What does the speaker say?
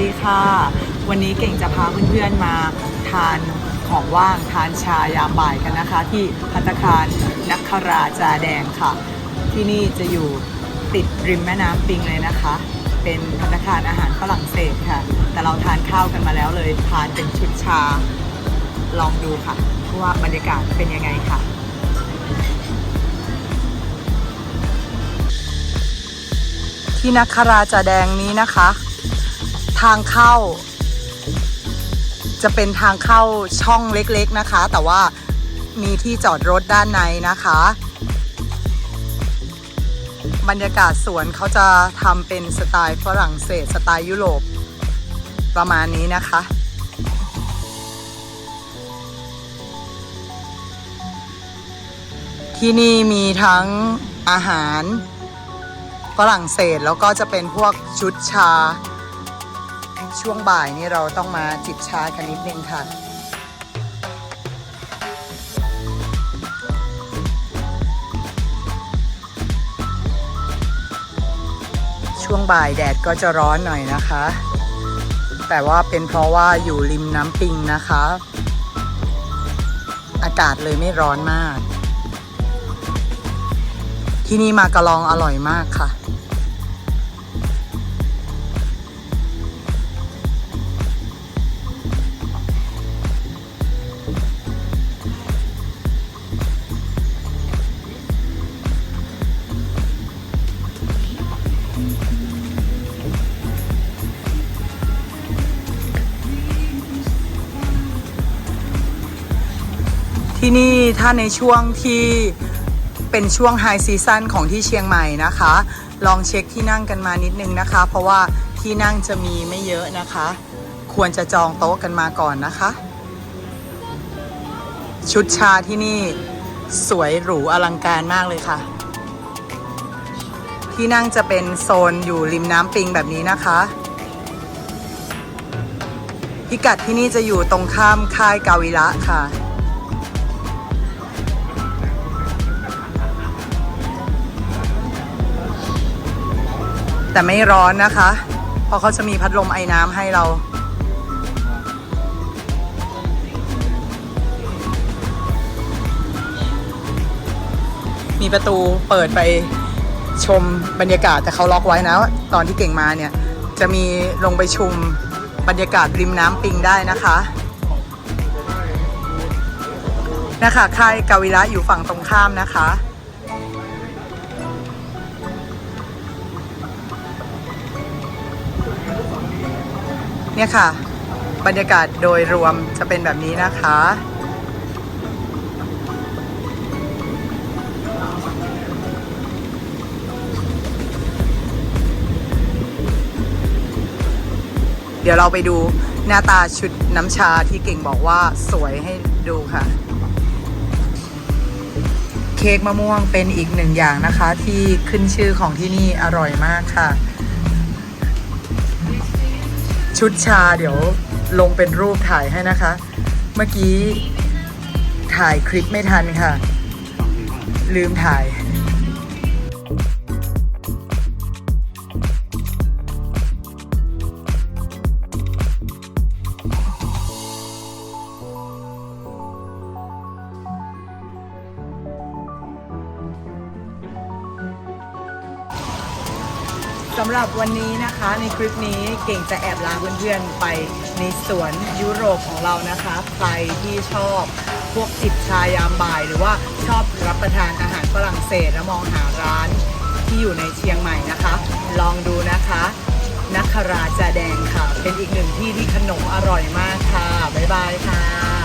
ดีค่ะ วันนี้เก่งจะพาเพื่อนๆมาทานของว่างทานชายามบ่ายกันนะคะ ที่พัตตาคารนักคราจาแดงค่ะ ที่นี่จะอยู่ติดริมแม่น้ำปิงเลยนะคะ เป็นพัตตาคารอาหารฝรั่งเศสค่ะ แต่เราทานข้าวกันมาแล้วเลยทานเป็นชุดชาลองดูค่ะว่าบรรยากาศเป็นยังไงค่ะที่นักคราจาแดงนี้นะคะ ทางเข้า จะเป็นทางเข้าช่องเล็กๆนะคะ แต่ว่ามีที่จอดรถด้านในนะคะ บรรยากาศสวนเขาจะทำเป็นสไตล์ฝรั่งเศสสไตล์ยุโรปประมาณนี้นะคะที่นี่มีทั้งอาหารฝรั่งเศสแล้วก็จะเป็นพวกชุดชา ช่วงบ่ายนี่เราต้องมาจิบชากันนิดนึงค่ะ ช่วงบ่ายแดดก็จะร้อนหน่อยนะคะ แต่ว่าเป็นเพราะว่าอยู่ริมน้ำปิงนะคะ อากาศเลยไม่ร้อนมาก ที่นี่มากระลองอร่อยมากค่ะ ที่นี่ถ้าในช่วงที่เป็นช่วงไฮซีซันของที่เชียงใหม่นะคะ ลองเช็คที่นั่งกันมานิดนึงนะคะ เพราะว่าที่นั่งจะมีไม่เยอะนะคะ ควรจะจองโต๊ะกันมาก่อนนะคะ ชุดชาที่นี่สวยหรูอลังการมากเลยค่ะ ที่นั่งจะเป็นโซนอยู่ริมน้ำปิงแบบนี้นะคะพิกัดที่นี่จะอยู่ตรงข้ามค่ายกาวิระค่ะ แต่ไม่ร้อนนะคะ เพราะเขาจะมีพัดลมไอ้น้ำให้เรา มีประตูเปิดไปชมบรรยากาศแต่เขาล็อกไว้นะ ตอนที่เก่งมาเนี่ย จะมีลงไปชุมบรรยากาศริมน้ำปิงได้นะคะนะคะค่ายกาวิระอยู่ฝั่งตรงข้ามนะคะ เนี่ยค่ะ บรรยากาศโดยรวมจะเป็นแบบนี้นะคะ เดี๋ยวเราไปดูหน้าตาชุดน้ำชาที่เก่งบอกว่าสวยให้ดูค่ะ เค้กมะม่วงเป็นอีกหนึ่งอย่างนะคะ ที่ขึ้นชื่อของที่นี่อร่อยมากค่ะ ชุดชาเดี๋ยวลงเป็นรูปถ่ายให้นะคะ เมื่อกี้ถ่ายคลิปไม่ทันค่ะ ลืมถ่าย สำหรับวันนี้นะคะในคลิปนี้เก่งจะแอบลาเพื่อนๆไปในสวนยุโรปของเรานะคะ ใครที่ชอบพวกจิบชายามบ่าย หรือว่าชอบรับประทานอาหารฝรั่งเศสและมองหาร้านที่อยู่ในเชียงใหม่นะคะ ลองดูนะคะนักคราจาแดงค่ะ เป็นอีกหนึ่งที่ที่ขนมอร่อยมากค่ะ บ๊ายบายค่ะ